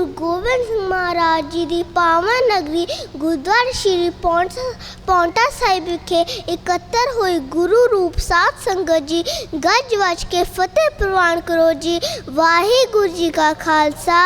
ਗੁਰੂ ਗੋਬਿੰਦ ਸਿੰਘ ਮਹਾਰਾਜ ਜੀ ਦੀ ਪਾਵਨ ਨਗਰੀ ਗੁਰਦੁਆਰਾ ਸ਼੍ਰੀ ਪੌਂਟ ਪੌਂਟਾ ਸਾਹਿਬ ਵਿਖੇ ਇਕੱਤਰ ਹੋਈ ਗੁਰੂ ਰੂਪ ਸਾਧ ਸੰਗਤ ਜੀ, ਗੱਜ ਵੱਜ ਕੇ ਫਤਿਹ ਪ੍ਰਵਾਨ ਕਰੋ ਜੀ। ਵਾਹਿਗੁਰੂ ਜੀ ਕਾ ਖਾਲਸਾ,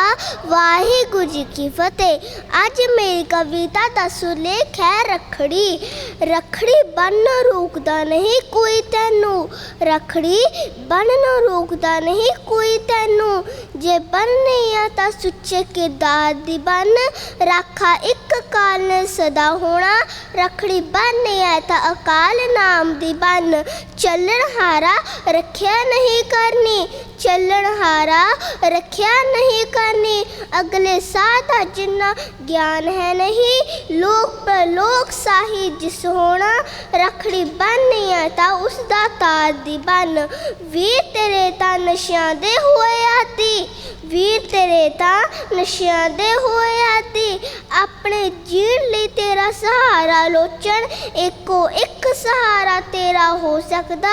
ਵਾਹਿਗੁਰੂ ਜੀ ਕੀ ਫਤਿਹ। ਅੱਜ ਮੇਰੀ ਕਵਿਤਾ ਦਾ ਸੁਲੇਖ ਹੈ ਰਖੜੀ। ਰਖੜੀ ਬੰਨ ਰੋਕਦਾ ਨਹੀਂ ਕੋਈ ਤੈਨੂੰ। ਰਖੜੀ ਬੰਨ ਰੋਕਦਾ ਨਹੀਂ ਕੋਈ ਤੈਨੂੰ। ਜੇ ਬੰਨ੍ਹਨੀ ਆ ਤਾਂ ਸੁੱਚੇ ਕਿਰਦਾਰ ਦੀ ਬੰਨ ਰਾਖਾ ਇੱਕ ਕਾਲ ਸਦਾ ਹੋਣਾ। ਰਖੜੀ ਬੰਨ੍ਹਨੀ ਆ ਤਾਂ ਅਕਾਲ ਨਾਮ ਦੀ ਬੰਨ ਚੱਲਣ ਹਾਰਾ ਰੱਖਿਆ ਨਹੀਂ ਕਰਨੀ, ਚੱਲਣ ਹਾਰਾ ਰੱਖਿਆ ਨਹੀਂ ਕਰਨੀ। ਅਗਲੇ ਸਾਹ ਦਾ ਜਿੰਨਾ ਗਿਆਨ ਹੈ ਨਹੀਂ, ਲੋਕ ਪ੍ਰਲੋਕ ਸਾਹੀ ਜਿਸ ਹੋਣਾ ਰਖੜੀ ਬੰਨ੍ਹਨੀ ਆ, ਤਾਂ ਉਸ ਦਾ ਤਾਰ ਦੀ ਬੰਨ ਵੀਰ ਤੇਰੇ ਤਾਂ ਨਸ਼ਿਆਂ ਦੇ ਹੋਏ ਆਦੀ ਵੀਰ ਤੇਰੇ ਤਾਂ ਨਸ਼ਿਆਂ ਦੇ ਹੋਏ ਆਦੀ ਆਪਣੇ ਜੀਣ ਲਈ ਤੇਰਾ ਸਹਾਰਾ ਲੋਚਣ, ਇੱਕੋ ਇੱਕ ਸਹਾਰਾ ਤੇਰਾ ਹੋ ਸਕਦਾ।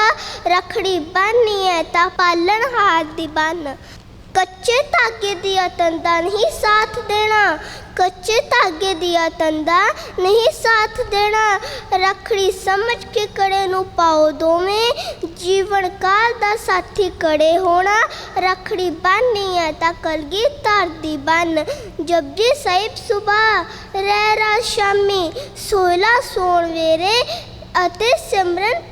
ਰਖੜੀ ਬੰਨੀ ਹੈ ਤਾਂ ਪਾਲਣ ਹਾਰ ਦੀ ਬੰਨ। ਕੱਚੇ ਧਾਗੇ ਦੀਆਂ ਤੰਦਾਂ ਨਹੀਂ ਸਾਥ ਦੇਣਾ ਕੱਚੇ ਧਾਗੇ ਦੀਆਂ ਤੰਦਾਂ ਨਹੀਂ ਸਾਥ ਦੇਣਾ। ਰਖੜੀ ਸਮਝ ਕੇ ਕੜੇ ਨੂੰ ਪਾਓ ਦੋਵੇਂ। ਜੀਵਨ ਕਾਲ ਦਾ ਸਾਥੀ ਕੜੇ ਹੋਣਾ। ਰਖੜੀ ਬੰਨੀ ਹੈ ਤਾਂ ਕਲਗੀ ਧਰ ਬੰਨ ਜਪਜੀ ਸਾਹਿਬ ਸੁਬਾ ਰਹਿ ਰਾਤ ਸ਼ਾਮੀ। ਸੋਇਲਾ ਸੋਣ ਵੇਰੇ ਅਤੇ ਸਿਮਰਨ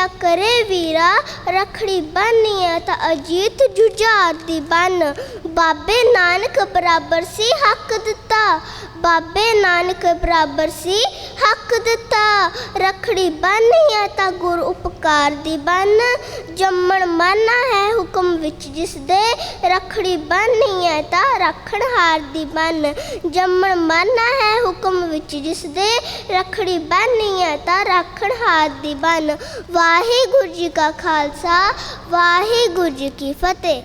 ਰੱਖਿਆ ਕਰੇ ਵੀਰਾ? ਰਖੜੀ ਬੰਨੀ ਹੈ ਤਾਂ ਅਜੀਤ ਜੁਝਾਰ ਦੀ ਬੰਨ ਬਾਬੇ ਨਾਨਕ ਬਰਾਬਰ ਸੀ ਹੱਕ ਦਿੱਤਾ। ਬਾਬੇ ਨਾਨਕ ਬਰਾਬਰ ਸੀ ਹੱਕ ਦਿੱਤਾ। ਰਖੜੀ ਬੰਨੀ ਹੈ ਤਾਂ ਗੁਰ ਉਪਕਾਰ ਦੀ ਬੰਨ ਜੰਮਣ ਮਾਨਾ ਹੈ ਹੁਕਮ ਵਿੱਚ, ਜਿਸ ਦੇ ਰਖੜੀ ਬੰਨੀ ਹੈ ਤਾਂ ਰੱਖਣ ਹਾਰ ਦੀ ਬੰਨ ਜੰਮਣ ਮਾਨਾ ਹੈ ਹੁਕਮ ਵਿੱਚ, ਜਿਸ ਦੇ ਰਖੜੀ ਬੰਨੀ ਹੈ ਤਾਂ ਰੱਖਣ ਹਾਰ ਦੀ ਬੰਨ ਵਾਹਿਗੁਰੂ ਜੀ ਕਾ ਖਾਲਸਾ, ਵਾਹਿਗੁਰੂ ਜੀ ਕੀ ਫਤਿਹ।